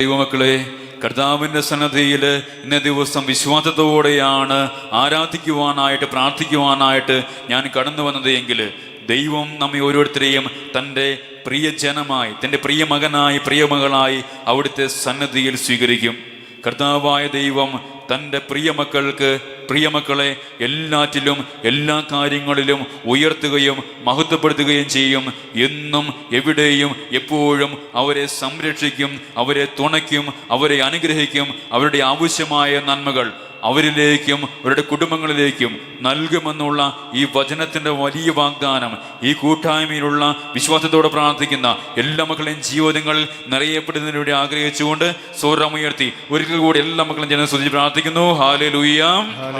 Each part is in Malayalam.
ദൈവമക്കളെ കർത്താവിന്റെ സന്നദ്ധയിൽ ഇന്ന ദിവസം വിശ്വാസത്തോടെയാണ് ആരാധിക്കുവാനായിട്ട് പ്രാർത്ഥിക്കുവാനായിട്ട് ഞാൻ കടന്നു വന്നത് എങ്കിൽ ദൈവം നമ്മെ ഓരോരുത്തരെയും തന്റെ പ്രിയജനമായി തന്റെ പ്രിയ മകനായി പ്രിയമകളായി അവിടുത്തെ സന്നദ്ധിയിൽ സ്വീകരിക്കും. കർത്താവായ ദൈവം തന്റെ പ്രിയമക്കൾക്ക് പ്രിയമക്കളെ എല്ലാറ്റിലും എല്ലാ കാര്യങ്ങളിലും ഉയർത്തുകയും മഹത്വപ്പെടുത്തുകയും ചെയ്യും. എന്നും എവിടെയും എപ്പോഴും അവരെ സംരക്ഷിക്കും അവരെ തുണയ്ക്കും അവരെ അനുഗ്രഹിക്കും. അവരുടെ ആവശ്യമായ നന്മകൾ അവരിലേക്കും അവരുടെ കുടുംബങ്ങളിലേക്കും നൽകുമെന്നുള്ള ഈ വചനത്തിന്റെ വലിയ വാഗ്ദാനം ഈ കൂട്ടായ്മയിലുള്ള വിശ്വാസത്തോടെ പ്രാർത്ഥിക്കുന്ന എല്ലാ മക്കളെയും ജീവിതങ്ങളിൽ നിറയപ്പെടുന്നതിന് ആഗ്രഹിച്ചുകൊണ്ട് സോറമുയർത്തി ഒരിക്കൽ കൂടി എല്ലാ മക്കളും ജനം പ്രാർത്ഥിക്കുന്നു. ഹാലലുയ്യാം ഹല്ലേലൂയ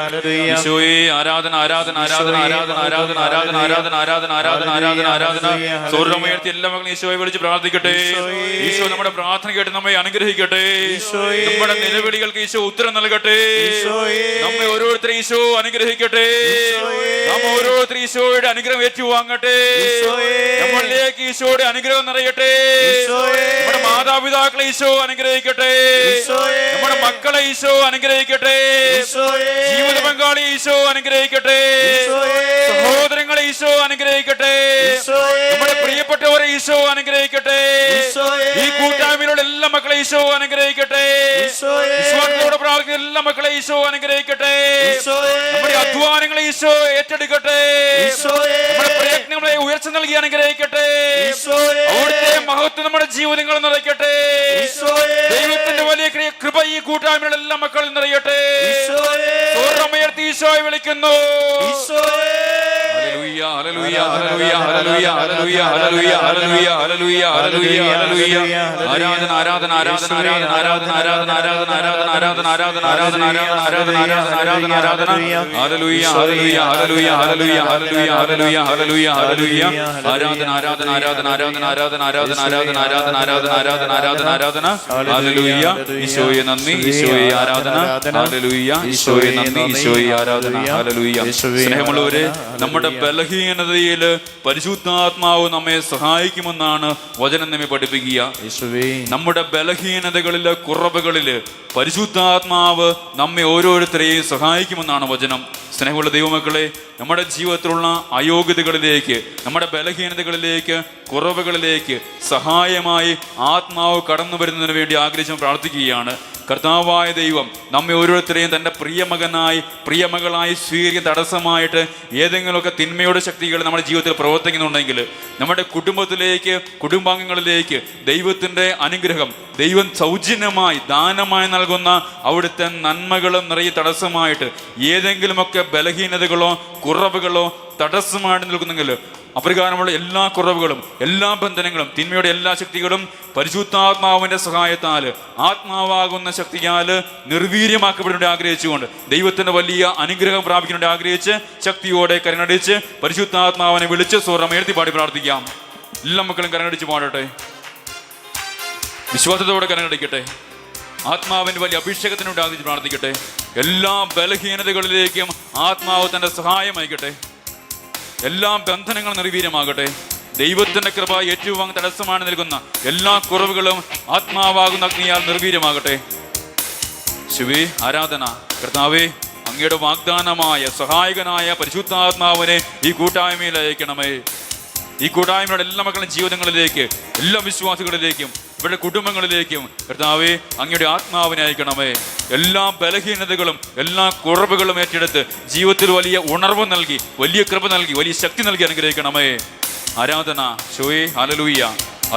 ആരാധന ആരാധന ആരാധന ആരാധന ആരാധന ആരാധന ആരാധന ആരാധന ആരാധന ആരാധന ആരാധന. സ്വർണമുയർത്തി എല്ലാ മക്കളും ഈശോയെ വിളിച്ച് പ്രാർത്ഥിക്കട്ടെ. ഈശോ നമ്മുടെ പ്രാർത്ഥന കേട്ട് നമ്മെ അനുഗ്രഹിക്കട്ടെ. നമ്മുടെ നിലവിളികൾക്ക് ഈശോ ഉത്തരം നൽകട്ടെ. നമ്മെ ഓരോരുത്തരും ഈശോ അനുഗ്രഹിക്കട്ടെ. നാം ഓരോരുത്തരും ഈശോയുടെ അനുഗ്രഹം ഏറ്റുവാങ്ങട്ടെ. നമ്മളിലേക്ക് ഈശോയുടെ അനുഗ്രഹം നിറയട്ടെ. നമ്മുടെ മാതാപിതാക്കളെ ഈശോ അനുഗ്രഹിക്കട്ടെ. നമ്മുടെ മക്കളെ ഈശോ അനുഗ്രഹിക്കട്ടെ. ജീവിത പങ്കാളി ഈശോ അനുഗ്രഹിക്കട്ടെ. സഹോദരങ്ങളെ ഈശോ അനുഗ്രഹിക്കട്ടെ. നമ്മുടെ പ്രിയപ്പെട്ടവരെ ഈശോ അനുഗ്രഹിക്കട്ടെ. ഈ കൂട്ടായ്മയിലുള്ള എല്ലാ മക്കളെ ഈശോ അനുഗ്രഹിക്കട്ടെ. വിശ്വാസത്തോടെ പ്രാർത്ഥിക്കുന്ന എല്ലാ മക്കളെ ഈശോ അനുഗ്രഹിക്കട്ടെ. നമ്മുടെ അധ്വാനങ്ങളെ ഈശോ ഏറ്റെടുക്കട്ടെ. നമ്മുടെ പ്രയത്നങ്ങളെ ഉയർച്ച നൽകി അനുഗ്രഹിക്കട്ടെ. അവിടുത്തെ മഹത്വം നമ്മുടെ ജീവിതങ്ങൾ നിറയ്ക്കട്ടെ. ദൈവത്തിന്റെ വലിയ കൃപ ഈ കൂട്ടായ്മയിലുള്ള എല്ലാ മക്കളും നിറയട്ടെ. ഈശോയെ ആരാധന ആരാധന ആരാധന ആരാധന ആരാധന ആരാധന ആരാധന ആരാധന ആരാധന ആരാധന ആരാധന ആരാധന ആരാധന ആരാധന ആരാധന hallelujah, hallelujah, hallelujah, hallelujah, hallelujah, hallelujah, hallelujah, hallelujah. ആരാധന ആരാധന ആരാധന ആരാധന ആരാധന ആരാധന ആരാധന ആരാധന ആരാധന ആരാധന ആരാധന ആരാധന ഹല്ലേലൂയ ഈശോയെ നന്ദി ഈശോയെ ആരാധന ഹല്ലേലൂയ ഈശോയെ നന്ദി ഈശോയെ ആരാധന ഹല്ലേലൂയ സ്നേഹമുള്ളവരെ നമ്മുടെ ബലഹീനതയിൽ പരിശുദ്ധാത്മാവ് നമ്മെ സഹായിക്കുമെന്നാണ് വചനം നമ്മെ പഠിപ്പിക്കുക. നമ്മുടെ ബലഹീനതകളിൽ കുറവുകളിൽ പരിശുദ്ധാത്മാവ് നമ്മെ ഓരോരുത്തരെയും സഹായിക്കുമെന്നാണ് വചനം. സ്നേഹമുള്ള ദൈവമക്കളെ നമ്മുടെ ജീവിതത്തിലുള്ള അയോഗ്യതകളിലേക്ക് നമ്മുടെ ബലഹീനതകളിലേക്ക് കുറവുകളിലേക്ക് സഹായമായി ആത്മാവ് കടന്നു വരുന്നതിന് വേണ്ടി ആഗ്രഹിച്ച് പ്രാർത്ഥിക്കുകയാണ്. കർത്താവായ ദൈവം നമ്മെ ഓരോരുത്തരെയും തന്റെ പ്രിയമകനായി പ്രിയമകളായി സ്വീകരിക്കുന്ന തടസ്സമായിട്ട് ഏതെങ്കിലുമൊക്കെ തിന്മയുടെ ശക്തികൾ നമ്മുടെ ജീവിതത്തിൽ പ്രവർത്തിക്കുന്നുണ്ടെങ്കിൽ നമ്മുടെ കുടുംബത്തിലേക്ക് കുടുംബാംഗങ്ങളിലേക്ക് ദൈവത്തിന്റെ അനുഗ്രഹം ദൈവം സൗജന്യമായി ദാനമായി നൽകുന്ന അവിടുത്തെ നന്മകളും നിറയെ തടസ്സമായിട്ട് ഏതെങ്കിലുമൊക്കെ ബലഹീനതകളോ കുറവുകളോ തടസ്സമായിട്ട് നിൽക്കുന്നെങ്കിൽ അപ്രകാരമുള്ള എല്ലാ കുറവുകളും എല്ലാ ബന്ധനങ്ങളും തിന്മയുടെ എല്ലാ ശക്തികളും പരിശുദ്ധാത്മാവിന്റെ സഹായത്താൽ ആത്മാവാകുന്ന ശക്തിയാൽ നിർവീര്യമാക്കപ്പെടേണ്ടി ആഗ്രഹിച്ചുകൊണ്ട് ദൈവത്തിന്റെ വലിയ അനുഗ്രഹം പ്രാപിക്കേണ്ടി ആഗ്രഹിച്ച് ശക്തിയോടെ കരനടിച്ച് പരിശുദ്ധാത്മാവിനെ വിളിച്ച് സ്വരം എഴുതി പാടി പ്രാർത്ഥിക്കാം. എല്ലാ മക്കളും കരനടിച്ച് പാടട്ടെ. വിശ്വാസത്തോടെ കരനടിക്കട്ടെ ആത്മാവിന്റെ വലിയ അഭിഷേകത്തിനോട് ആഗ്രഹിച്ച് പ്രാർത്ഥിക്കട്ടെ. എല്ലാ ബലഹീനതകളിലേക്കും ആത്മാവ് തന്റെ സഹായം അയക്കട്ടെ. എല്ലാ ബന്ധനങ്ങളും നിർവീര്യമാകട്ടെ. ദൈവത്തിന്റെ കൃപ ഏറ്റവും തടസ്സമാണ് നൽകുന്ന എല്ലാ കുറവുകളും ആത്മാവാകുന്ന അഗ്നിയാൽ നിർവീര്യമാകട്ടെ. ശിവേ ആരാധന കർത്താവേ അങ്ങയുടെ വാഗ്ദാനമായ സഹായകനായ പരിശുദ്ധാത്മാവിനെ ഈ കൂട്ടായ്മയിൽ അയക്കണമേ. ഈ കൂട്ടായ്മയുടെ എല്ലാ മക്കളുടെ ജീവിതങ്ങളിലേക്ക് എല്ലാ വിശ്വാസികളിലേക്കും ഇവരുടെ കുടുംബങ്ങളിലേക്കും കർത്താവെ അങ്ങയുടെ ആത്മാവിനെ അയക്കണമേ. എല്ലാ ബലഹീനതകളും എല്ലാ കുറവുകളും ഏറ്റെടുത്ത് ജീവിതത്തിൽ വലിയ ഉണർവ് നൽകി വലിയ കൃപ നൽകി വലിയ ശക്തി നൽകി അനുഗ്രഹിക്കണമേ. ആരാധന ഷോയെ ഹലലൂയ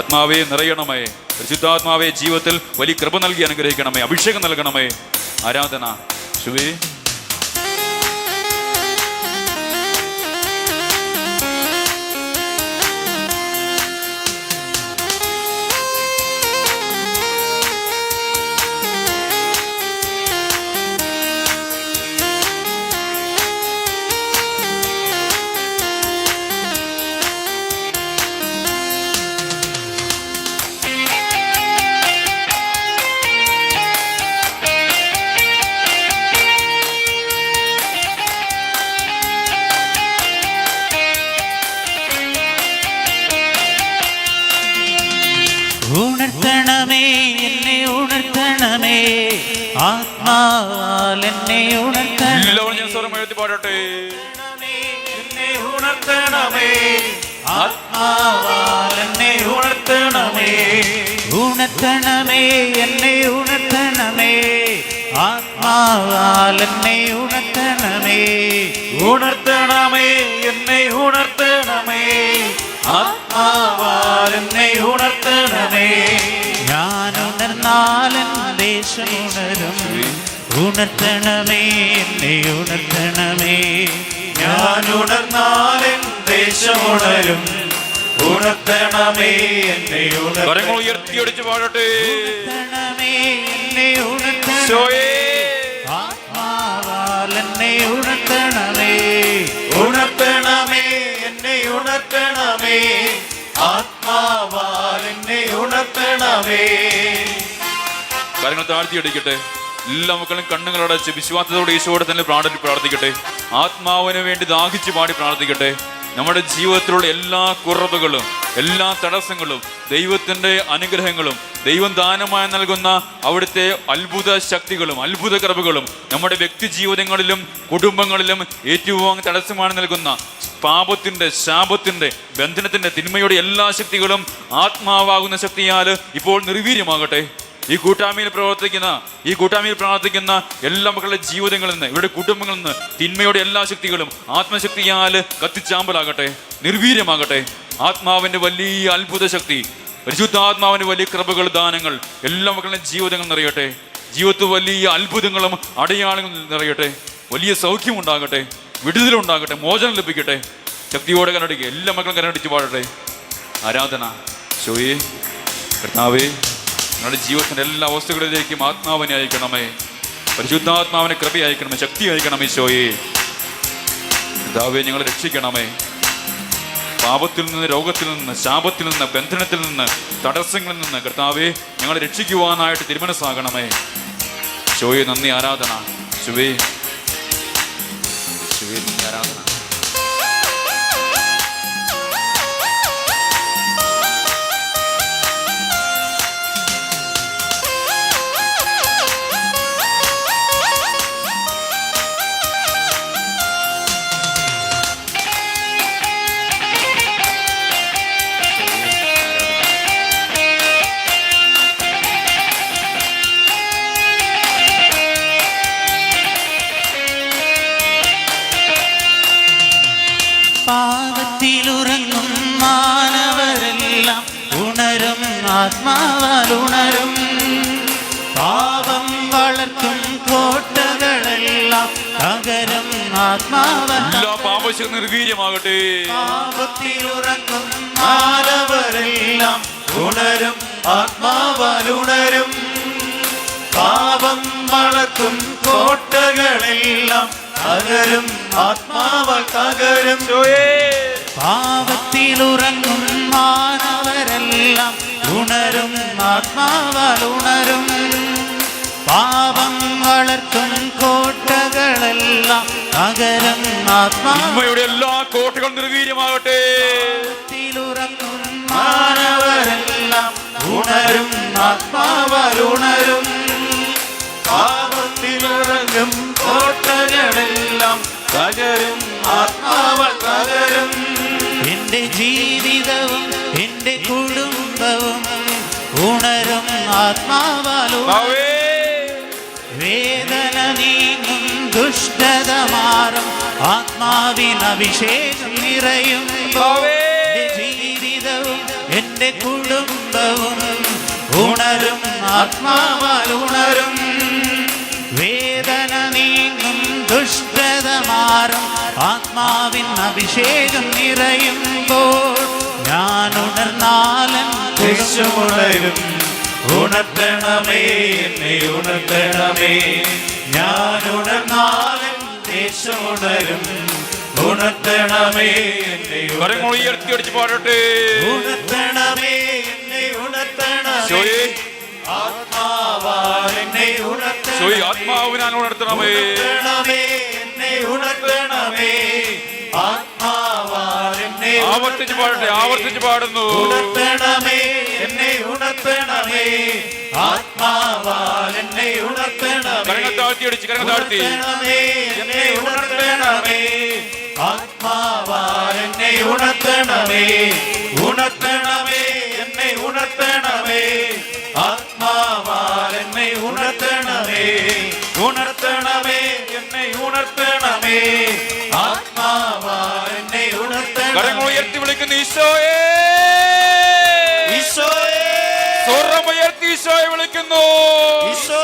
ആത്മാവെ നിറയണമേ. പരിശുദ്ധാത്മാവെ ജീവിതത്തിൽ വലിയ കൃപ നൽകി അനുഗ്രഹിക്കണമേ അഭിഷേകം നൽകണമേ. ആരാധന ശുവേ എഴുതി പാടട്ടെ. എന്നെ ഉണർത്തണമേ. ആത്മാവാലെന്നെ ഉണർത്തണമേ. ഉണർത്തണമേ എന്നെ ഉണർത്തണമേ. ആത്മാവാലെന്നെ ഉണർത്തണമേ. ഉണർത്തണമേ എന്നെ ഉണർത്തണമേ. ആത്മാവാൽ എന്നെ ഉണർത്തണമേ. ഞാൻ ഉണർന്നാലും ദേശം ഉണരും. ഉണർത്തണമേ എന്നെ ഉണർത്തണമേ. ഞാൻ ഉണർന്നാലൻ ദേശം ഉണരും ഉണർത്തണമേ എന്നെ ഉണർത്തണമേ. ഉയർത്തിയടിച്ച് പാടട്ടെ. ഉണർത്തണമേ എന്നെ ഉണർത്തണമേ. ആത്മാവാൽ എന്നെ ഉണർത്തണമേ. ഉണർത്തണമേ എന്നെ ഉണർത്തണമേ. ആത്മാവാൽ എന്നെ ഉണർത്തണമേ. കാര്യങ്ങൾ താഴ്ത്തിയടിക്കട്ടെ എല്ലാ മക്കളും കണ്ണുകളടച്ച് വിശ്വാസത്തോടെ ഈശോയുടെ തന്നെ പ്രാർത്ഥി പ്രാർത്ഥിക്കട്ടെ. ആത്മാവിന് വേണ്ടി ദാഹിച്ച് പാടി പ്രാർത്ഥിക്കട്ടെ. നമ്മുടെ ജീവിതത്തിലുള്ള എല്ലാ കുറവുകളും എല്ലാ തടസ്സങ്ങളും ദൈവത്തിന്റെ അനുഗ്രഹങ്ങളും ദൈവം ദാനമായി നൽകുന്ന അവിടുത്തെ അത്ഭുത ശക്തികളും അത്ഭുത കറവുകളും നമ്മുടെ വ്യക്തി ജീവിതങ്ങളിലും കുടുംബങ്ങളിലും ഏറ്റവും തടസ്സമാണ് നൽകുന്ന പാപത്തിന്റെ ശാപത്തിന്റെ ബന്ധനത്തിന്റെ തിന്മയുടെ എല്ലാ ശക്തികളും ആത്മാവാകുന്ന ശക്തിയാൽ ഇപ്പോൾ നിർവീര്യമാകട്ടെ. ഈ കൂട്ടായ്മയിൽ പ്രവർത്തിക്കുന്ന ഈ കൂട്ടായ്മയിൽ പ്രാർത്ഥിക്കുന്ന എല്ലാ മക്കളുടെ ജീവിതങ്ങളിൽ നിന്ന് ഇവരുടെ കുടുംബങ്ങളിൽ നിന്ന് തിന്മയുടെ എല്ലാ ശക്തികളും ആത്മശക്തിയാൽ കത്തിച്ചാമ്പലാകട്ടെ നിർവീര്യമാകട്ടെ. ആത്മാവിന്റെ വലിയ അത്ഭുത ശക്തി പരിശുദ്ധാത്മാവിന്റെ വലിയ കൃപകൾ ദാനങ്ങൾ എല്ലാ മക്കളുടെ ജീവിതങ്ങൾ നിറയട്ടെ. ജീവിതത്തിൽ വലിയ അത്ഭുതങ്ങളും അടയാളങ്ങളും നിറയട്ടെ. വലിയ സൗഖ്യം ഉണ്ടാകട്ടെ വിടുതലുണ്ടാകട്ടെ മോചനം ലഭിക്കട്ടെ. ശക്തിയോടെ കരടിക്കുക എല്ലാ മക്കളും കരടിച്ച് പാടട്ടെ ആരാധന ശോയെ കർത്താവേ ഞങ്ങളുടെ ജീവിതത്തിന്റെ എല്ലാ അവസ്ഥകളിലേക്കും ആത്മാവിനെ അയക്കണമേ. പരിശുദ്ധാത്മാവിനെ കൃപ അയക്കണമേ ശക്തി അയക്കണമേ ശോയെ പിതാവെ ഞങ്ങളെ രക്ഷിക്കണമേ. പാപത്തിൽ നിന്ന് രോഗത്തിൽ നിന്ന് ശാപത്തിൽ നിന്ന് ബന്ധനത്തിൽ നിന്ന് തടസ്സങ്ങളിൽ നിന്ന് കർത്താവെ ഞങ്ങളെ രക്ഷിക്കുവാനായിട്ട് തിരുമനസ്സാകണമേ. ശോയെ നന്ദി ആരാധന. ശുവേ ശുവേ എല്ലാ പാപശക്തി നിർവീര്യമാകട്ടെ. പാപത്തിലുറങ്ങും മാനവരെല്ലാം ഉണരും ആത്മാവലുണരും പാപം വളർത്തും കോട്ടകളെല്ലാം തകരും ആത്മാവാൽ തകരും. പാപത്തിലുറങ്ങും മാനവരെല്ലാം ഉണരും ആത്മാവാൽ ഉണരും. പാപം വളർത്തും കോട്ടകളെല്ലാം നഗരം ആത്മാവയുടെ എല്ലാ കോട്ടകളും നിർവീര്യമാകട്ടെ. ത്തിലുറങ്ങും മാനവരെല്ലാം ഉണരും ആത്മാവരുണരും. പാപത്തിലുറങ്ങും കോട്ടകളെല്ലാം തകരും ആത്മാവ തകരും എന്റെ ജീവിതവും എന്റെ കുടുംബവും ഉണരും. കർത്താവേ, വേദന നീങ്ങും ദുഷ്ടത മാറും ആത്മാവിന് അഭിഷേകം നിറയും ജീവിതവും എന്റെ കുടുംബവും ഉണരും. ആത്മാവാൽ ഉണരും. വേദന നീങ്ങും ദുഷ്ടത മാറും ആത്മാവിൻ അഭിഷേകം നിറയുമ്പോൾ ഞാൻ ഉണർന്നാലും ദേശമുണരും ഉണർത്തണമേ എന്നെ ഉണർത്തണമേ. ഞാൻ ഉണർന്നാലും ദേശമുണരും ഉണർത്തണമേ എന്നെ കരങ്ങൾ ഉയർത്തി അടിച്ച് പാടട്ടെ. ഉണർത്തണമേ എന്നെ ഉണർത്തണമേ. എന്നെ ഉണർത്തണമേ. ആത്മാവിനാൽ ഉണർത്തണമേ. എന്നെ ഉണർത്തണമേ. എന്നെ ആവർത്തിച്ച് പാടട്ടെ ആവർത്തിച്ച് പാടുന്നു. ഉണർത്തണമേ എന്നെ ഉണർത്തണമേ. ആത്മാവാൽ എന്നെ ഉണർത്തണമേ. കരങ്ങൾ താഴ്ത്തി അടിച്ച് കരങ്ങൾ താഴ്ത്തി. എന്നെ ഉണർത്തണമേ. ആത്മാവാൽ എന്നെ ഉണർത്തണമേ. ഉണർത്തണമേ എന്നെ ഉണർത്തണമേ. ആത്മാവാൽ എന്നെ ഉണർത്തണമേ. ഉണർത്തണമേ എന്നെ ഉണർത്തണമേ. ആത്മാവാ എന്നെ കരങ്ങൾ ഉണർത്തണമേ ഉയർത്തി വിളിക്കുന്ന ഈശോയെ. ഈശോയേ. സ്വർണം ഉയർത്തി ഈശോയെ വിളിക്കുന്നു. ഈശോയേ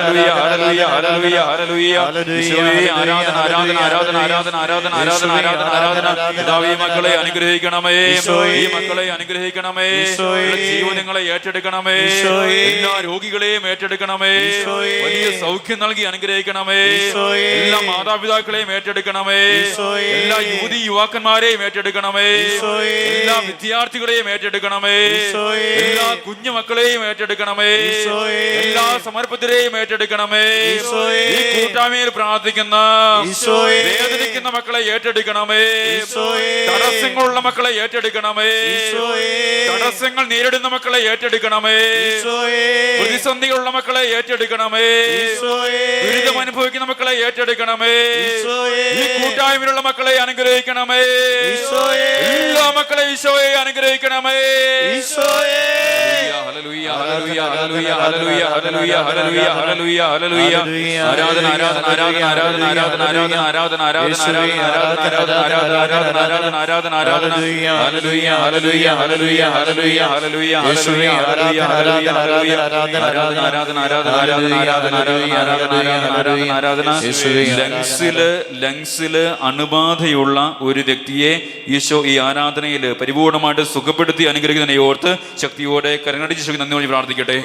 മക്കളെ അനുഗ്രഹിക്കണമേ. ഈ മക്കളെ അനുഗ്രഹിക്കണമേ. ജീവനങ്ങളെ ഏറ്റെടുക്കണമേ. എല്ലാ രോഗികളെയും ഏറ്റെടുക്കണമേ. വലിയ സൗഖ്യം നൽകി അനുഗ്രഹിക്കണമേ. എല്ലാ മാതാപിതാക്കളെയും ഏറ്റെടുക്കണമേ. എല്ലാ യുവതി യുവാക്കന്മാരെയും ഏറ്റെടുക്കണമേ. എല്ലാ വിദ്യാർത്ഥികളെയും ഏറ്റെടുക്കണമേ. എല്ലാ കുഞ്ഞു മക്കളെയും ഏറ്റെടുക്കണമേ എല്ലാ സമർപ്പിതരെയും ഏറ്റെടുക്കണമേ. ഈ കൂട്ടായ്മയിൽ പ്രാർത്ഥിക്കുന്ന. വേദനിക്കുന്ന മക്കളെ ഏറ്റെടുക്കണമേ. തടസ്സങ്ങളുള്ള മക്കളെ ഏറ്റെടുക്കണമേ. തടസ്സങ്ങൾ നേരിടുന്ന മക്കളെ ഏറ്റെടുക്കണമേ. പ്രതിസന്ധികളുള്ള മക്കളെ ഏറ്റെടുക്കണമേ. ദുരിതം അനുഭവിക്കുന്ന മക്കളെ ഏറ്റെടുക്കണമേ. ഈ കൂട്ടായ്മയിലുള്ള മക്കളെ അനുഗ്രഹിക്കണമേ. എല്ലാ മക്കളെ ഈശോയെ അനുഗ്രഹിക്കണമേ. ഈശോയേ. ലങ്സിൽ അണുബാധയുള്ള ഒരു വ്യക്തിയെ ഈശോ ഈ ആരാധനയിൽ പരിപൂർണമായിട്ട് സുഖപ്പെടുത്തി അനുഗ്രഹിക്കുന്നതിനെ ഓർത്ത് ശക്തിയോടെ കരങ്ങടിച്ച് യേശുവിന് നന്ദി വഴി പ്രാർത്ഥിക്കട്ടെ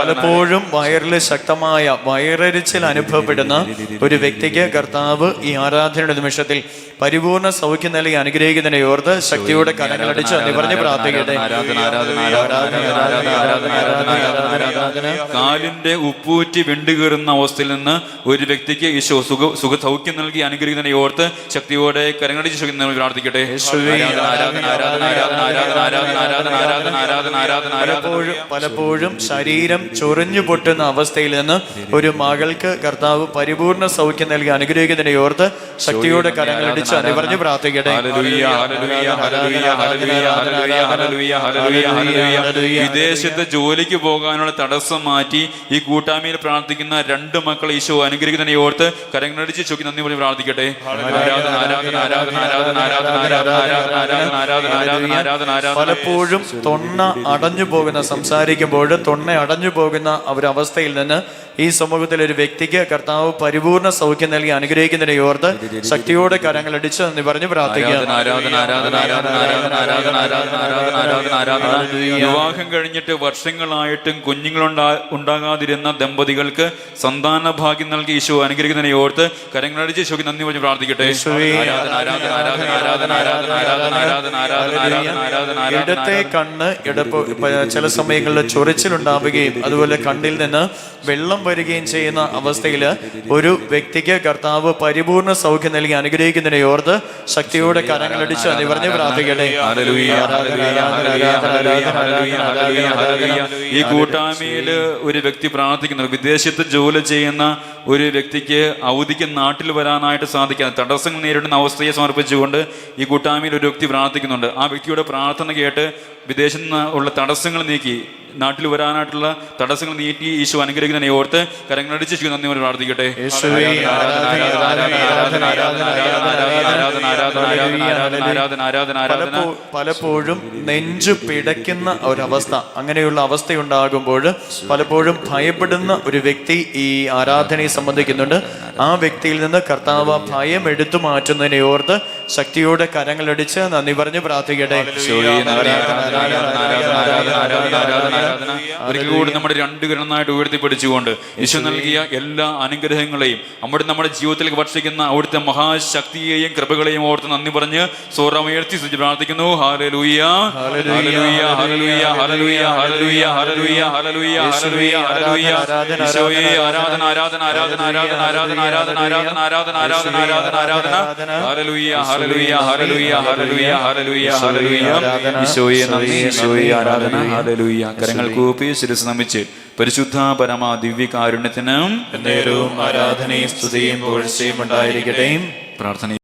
പലപ്പോഴും വയറിൽ ശക്തമായ വയറരിച്ചിൽ അനുഭവപ്പെടുന്ന ഒരു വ്യക്തിക്ക് കർത്താവ് ഈ ആരാധനയുടെ നിമിഷത്തിൽ പരിപൂർണ സൗഖ്യം നൽകി അനുഗ്രഹിക്കുന്നതിനെ ഓർത്ത് ശക്തിയോടെ കരങ്ങളടിച്ച് എന്ന് പറഞ്ഞ് പ്രാർത്ഥിക്കട്ടെ കാലിന്റെ ഉപ്പൂറ്റി വെണ്ടുകീറുന്ന അവസ്ഥയിൽ നിന്ന് ഒരു വ്യക്തിക്ക് ഈശോ സുഖ സുഖ സൗഖ്യം നൽകി അനുഗ്രഹിക്കുന്നതിനെ ഓർത്ത് ശക്തിയോടെ കരങ്ങളടിച്ച് ശക്തി പ്രാർത്ഥിക്കട്ടെ പലപ്പോഴും പലപ്പോഴും ശരീരം ചൊറിഞ്ഞു പൊട്ടുന്ന അവസ്ഥയിൽ നിന്ന് ഒരു മകൾക്ക് കർത്താവ് പരിപൂർണ സൗഖ്യം നൽകി അനുഗ്രഹിക്കുന്നതിനെ ഓർത്ത് ശക്തിയോടെ കരങ്ങളടിച്ച് അച്ഛനെ പറഞ്ഞ് പ്രാർത്ഥിക്കട്ടെ വിദേശത്ത് ജോലിക്ക് പോകാനുള്ള തടസ്സം മാറ്റി ഈ കൂട്ടായ്മയിൽ പ്രാർത്ഥിക്കുന്ന രണ്ട് മക്കൾ ഈശോ അനുഗ്രഹിക്കുന്ന ഓർത്ത് കരങ്ങളടിച്ച് ചോക്കി നന്ദി പറഞ്ഞ് പ്രാർത്ഥിക്കട്ടെ പലപ്പോഴും തൊണ്ണ അടഞ്ഞു പോകുന്ന സംസാരിക്കുമ്പോൾ തൊണ്ണ അടഞ്ഞു പോകുന്ന ഒരവസ്ഥയിൽ നിന്ന് ഈ സമൂഹത്തിലെ ഒരു വ്യക്തിക്ക് കർത്താവ് പരിപൂർണ സൗഖ്യം നൽകി അനുഗ്രഹിക്കുന്നതിനെ ഓർത്ത് ശക്തിയോടെ കരങ്ങൾ അടിച്ചു നന്ദി പറഞ്ഞു വിവാഹം കഴിഞ്ഞിട്ട് വർഷങ്ങളായിട്ടും കുഞ്ഞുങ്ങൾ ഉണ്ടാകാതിരുന്ന ദമ്പതികൾക്ക് സന്താന ഭാഗ്യം നൽകി യേശു അനുഗ്രഹിക്കുന്നതിനെ ഓർത്ത് കരങ്ങളടിച്ച് യേശുക്ക് നന്ദി പറഞ്ഞു പ്രാർത്ഥിക്കട്ടെ ഇടത്തെ കണ്ണ് ചില സമയങ്ങളിൽ ചൊറിച്ചിലുണ്ടാവുകയും അതുപോലെ കണ്ണിൽ നിന്ന് വെള്ളം വരികയും ചെയ്യുന്ന അവസ്ഥയിൽ ഒരു വ്യക്തിക്ക് കർത്താവ് പരിപൂർണ സൗഖ്യം നൽകി അനുഗ്രഹിക്കുന്നതിനെയോ ഓർത്ത് ശക്തിയോടെ കരങ്ങളടിച്ച് നന്ദി പറഞ്ഞ് പ്രാർത്ഥിക്കട്ടെ ഹല്ലേലൂയ, hallelujah, hallelujah, hallelujah, hallelujah, hallelujah, ഹല്ലേലൂയ. ഈ കൂട്ടായ്മയിൽ ഒരു വ്യക്തി പ്രാർത്ഥിക്കുന്നു വിദേശത്ത് ജോലി ചെയ്യുന്ന ഒരു വ്യക്തിക്ക് അവധിക്ക് നാട്ടിൽ വരാനായിട്ട് സാധിക്കാതെ തടസ്സങ്ങൾ നേരിടുന്ന അവസ്ഥയെ സമർപ്പിച്ചുകൊണ്ട് ഈ കൂട്ടായ്മയിൽ ഒരു വ്യക്തി പ്രാർത്ഥിക്കുന്നുണ്ട് ആ വ്യക്തിയുടെ പ്രാർത്ഥന കേട്ട് വിദേശത്ത് നിന്ന് ഉള്ള തടസ്സങ്ങൾ നീക്കി നാട്ടിൽ വരാനായിട്ടുള്ള തടസ്സങ്ങൾ നീറ്റി ഈശോ അനുഗ്രഹിക്കുന്നതിനെ ഓർത്ത് കരങ്ങളടിച്ച് നന്ദി പ്രാർത്ഥിക്കട്ടെ യേശുവേ, ആരാധന ആരാധന ആരാധന പലപ്പോഴും നെഞ്ചു പിടയ്ക്കുന്ന ഒരവസ്ഥ. അങ്ങനെയുള്ള അവസ്ഥ ഉണ്ടാകുമ്പോൾ പലപ്പോഴും ഭയപ്പെടുന്ന ഒരു വ്യക്തി ഈ ആരാധനയെ സംബന്ധിക്കുന്നുണ്ട്. ആ വ്യക്തിയിൽ നിന്ന് കർത്താവ് ഭയം എടുത്തു മാറ്റുന്നതിനെ ഓർത്ത് ശക്തിയോടെ കരങ്ങളടിച്ച് നന്ദി പറഞ്ഞ് പ്രാർത്ഥിക്കട്ടെ. ഒരിക്കൽ കൂടി നമ്മുടെ രണ്ട് ഗ്രഹനായിട്ട് ഉയർത്തിപ്പിടിച്ചുകൊണ്ട് ഈശോ നൽകിയ എല്ലാ അനുഗ്രഹങ്ങളെയും നമ്മുടെ നമ്മുടെ ജീവിതത്തിലേക്ക് വർഷിക്കുന്ന അവിടുത്തെ മഹാശക്തിയെയും കൃപകളെയും ഓർത്ത് നന്ദി പറഞ്ഞ് സോറമയർത്തി പ്രാർത്ഥിക്കുന്നു. Hallelujah hallelujah hallelujah hallelujah hallelujah hallelujah hallelujah hallelujah hallelujah ആരാധന ആരാധന ആരാധന ആരാധന ആരാധന ആരാധന ആരാധന ആരാധന ആരാധന ആരാധന ആരാധന. ഹാലലൂയ ഹാലലൂയ ഹാലലൂയ ഹാലലൂയ ഹാലലൂയ ഹാലലൂയ ഈശോയെ നന്ദി ഈശോയെ ആരാധന. ഹാലലൂയ കരങ്ങൾ കൂപ്പി ശിരസ് നമിച്ച് പരിശുദ്ധ പരമ ദിവ്യകാരുണ്യത്തിനും നേരവും ആരാധനയും സ്തുതിയും പുകഴ്ചയും ഉണ്ടായിരിക്കട്ടെ. പ്രാർത്ഥന